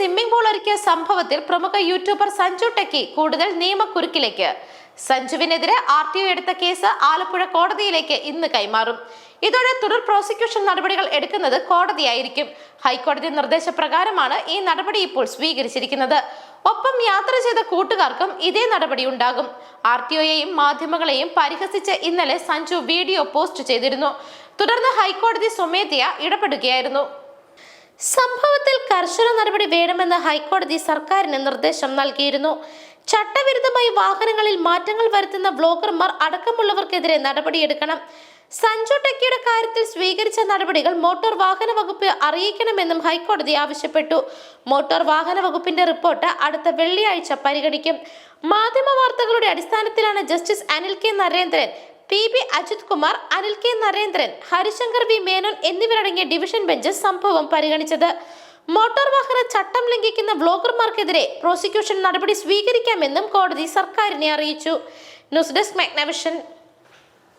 Swimming pool ഒരുക്കിയ സംഭവത്തിൽ പ്രമുഖ യൂട്യൂബർ സഞ്ജു ടെക്കി കൂടുതൽ നിയമക്കുരുക്കിലേക്ക്. സഞ്ജുവിനെതിരെ ആർ ടി ഒ എടുത്ത കേസ് ആലപ്പുഴ കോടതിയിലേക്ക് ഇന്ന് കൈമാറും. ഇതോടെ തുടർ പ്രോസിക്യൂഷൻ നടപടികൾ എടുക്കുന്നത് കോടതിയായിരിക്കും. ഹൈക്കോടതി നിർദ്ദേശപ്രകാരമാണ് ഈ നടപടി ഇപ്പോൾ സ്വീകരിച്ചിരിക്കുന്നത്. ഒപ്പം യാത്ര ചെയ്ത കൂട്ടുകാർക്കും ഇതേ നടപടി ഉണ്ടാകും. ആർ ടി ഒയെയും മാധ്യമങ്ങളെയും പരിഹസിച്ച് ഇന്നലെ സഞ്ജു വീഡിയോ പോസ്റ്റ് ചെയ്തിരുന്നു. തുടർന്ന് ഹൈക്കോടതി സ്വമേധയാ ഇടപെടുകയായിരുന്നു. സംഭവത്തിൽ കർശന നടപടി വേണമെന്ന് ഹൈക്കോടതി സർക്കാരിന് നിർദ്ദേശം നൽകിയിരുന്നു. ചട്ടവിരുദ്ധമായി വാഹനങ്ങളിൽ മാറ്റങ്ങൾ വരുത്തുന്ന ബ്ലോഗർമാർ അടക്കമുള്ളവർക്കെതിരെ നടപടിയെടുക്കണം. സഞ്ജു ടെക്കിയുടെ കാര്യത്തിൽ സ്വീകരിച്ച നടപടികൾ മോട്ടോർ വാഹന വകുപ്പ് അറിയിക്കണമെന്നും ഹൈക്കോടതി ആവശ്യപ്പെട്ടു. മോട്ടോർ വാഹന വകുപ്പിന്റെ റിപ്പോർട്ട് അടുത്ത വെള്ളിയാഴ്ച പരിഗണിക്കും. മാധ്യമ വാർത്തകളുടെ അടിസ്ഥാനത്തിലാണ് justice Anil K Narendran P B Ajith Kumar Anil K Narendran Harishankar V Menon എന്നിവരടങ്ങിയ ഡിവിഷൻ ബെഞ്ച് സംഭവം പരിഗണിച്ചത്. മോട്ടോർ വാഹന ചട്ടം ലംഘിക്കുന്ന ബ്ലോഗർമാർക്കെതിരെ പ്രോസിക്യൂഷൻ നടപടി സ്വീകരിക്കാമെന്നും കോടതി സർക്കാരിനെ അറിയിച്ചു. News desk Magnavision.